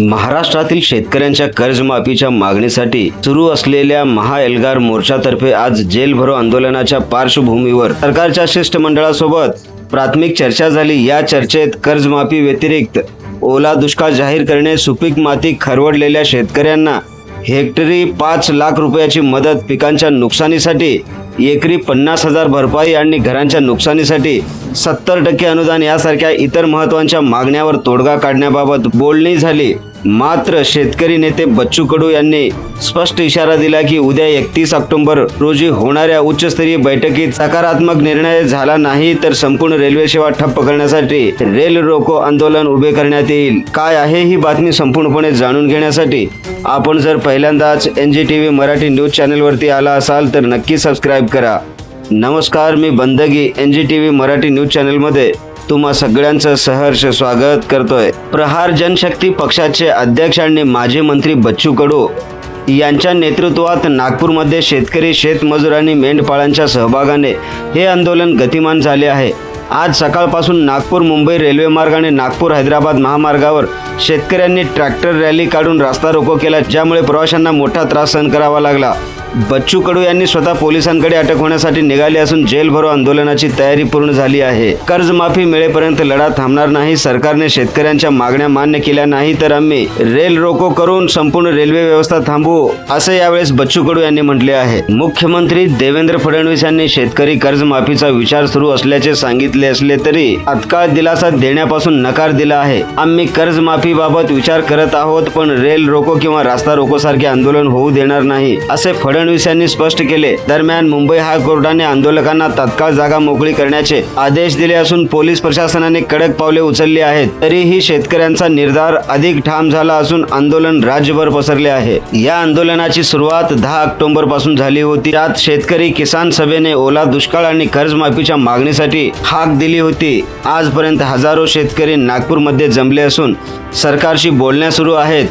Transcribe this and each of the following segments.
महाराष्ट्रातील शेतकऱ्यांच्या कर्जमाफीच्या मागणीसाठी सुरू असलेल्या महाएल्गार मोर्चातर्फे आज जेलभरो आंदोलनाच्या पार्श्वभूमीवर सरकारच्या शिष्टमंडळासोबत प्राथमिक चर्चा झाली. या चर्चेत कर्जमाफी व्यतिरिक्त ओला दुष्काळ जाहीर करणे सुपीक माती खरवडलेल्या शेतकऱ्यांना हेक्टरी पाच लाख रुपयाची मदत पिकांच्या नुकसानीसाठी एकरी पन्नास हजार भरपाई आणि घरांच्या नुकसानीसाठी सत्तर टक्के अनुदान यासारख्या इतर महत्त्वाच्या मागण्यावर तोडगा काढण्याबाबत बोलणी झाली. मात्र शेतकरी नेते बच्चू कडू यांनी स्पष्ट इशारा दिला की उद्या एकतीस ऑक्टोबर रोजी होणाऱ्या उच्चस्तरीय बैठकीत सकारात्मक निर्णय झाला नाही तर संपूर्ण रेल्वे सेवा ठप्प करण्यासाठी रेल रोको आंदोलन उभे करण्यात येईल. काय आहे ही बातमी संपूर्णपणे जाणून घेण्यासाठी आपण जर पहिल्यांदाच N G T V Marathi news चॅनलवरती आला असाल तर नक्की सबस्क्राईब करा. नमस्कार मी बंदगी N G T V Marathi news चॅनलमध्ये तुम्हा सगळ्यांचं सहर्ष स्वागत करतोय. प्रहार जनशक्ती पक्षाचे अध्यक्ष आणि माजी मंत्री बच्चू कडू यांच्या नेतृत्वात नागपूरमध्ये शेतकरी शेतमजूर आणि मेंढपाळांच्या सहभागाने हे आंदोलन गतिमान झाले आहे. आज सकाळपासून नागपूर मुंबई रेल्वे मार्ग आणि नागपूर हैदराबाद महामार्गावर शेतकऱ्यांनी ट्रॅक्टर रॅली काढून रास्ता रोको केला ज्यामुळे प्रवाशांना मोठा त्रास सहन करावा लागला. बच्चू कडू यांनी स्वतः पोलिसांकडे अटक होण्यासाठी निघाले असून जेल भरो आंदोलनाची तयारी पूर्ण झाली आहे. कर्जमाफी मिळेपर्यंत लढा थांबणार नाही. सरकारने शेतकऱ्यांच्या मागण्या मान्य केल्या नाही तर आम्ही रेल रोको करून संपूर्ण रेल्वे व्यवस्था थांबवू असे यावेळेस बच्चू कडू यांनी म्हटले आहे. मुख्यमंत्री देवेंद्र फडणवीस यांनी शेतकरी कर्जमाफीचा विचार सुरू असल्याचे सांगितले असले तरी तात्काळ दिलासा देण्यापासून नकार दिला आहे. आम्ही कर्जमाफीबाबत विचार करत आहोत पण रेल रोको किंवा रास्ता रोको सारखे आंदोलन होऊ देणार नाही असे फडणवीस यांनी स्पष्ट केले दरम्यान मुंबई हायकोर्टाने आंदोलकांना तत्काळ जागा मोकळी करण्याचे आदेश दिले असून पोलीस प्रशासनाने कडक पावले उचलली आहेत. तरीही शेतकऱ्यांचा निर्धार अधिक ठाम झाला असून आंदोलन राज्यभर पसरले आहे. या आंदोलनाची सुरुवात दहा ऑक्टोबरपासून झाली होती. त्यात शेतकरी किसान सभेने ओला दुष्काळ आणि कर्जमाफीच्या मागणीसाठी हाक दिली होती. आजपर्यंत हजारो शेतकरी नागपूरमध्ये जमले असून सरकारशी बोलण्या सुरू आहेत.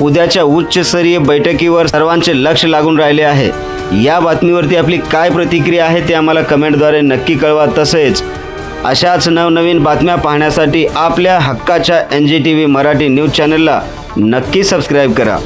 उद्याच्या उच्चस्तरीय बैठकीवर सर्वांचे लक्ष लागून राहिले आहे. या बातमीवरती आपली काय प्रतिक्रिया आहे ते आम्हाला कमेंटद्वारे नक्की कळवा. तसेच अशाच नवनवीन बातम्या पाहण्यासाठी आपल्या हक्काच्या N G T V Marathi news चॅनलला नक्की सबस्क्राईब करा.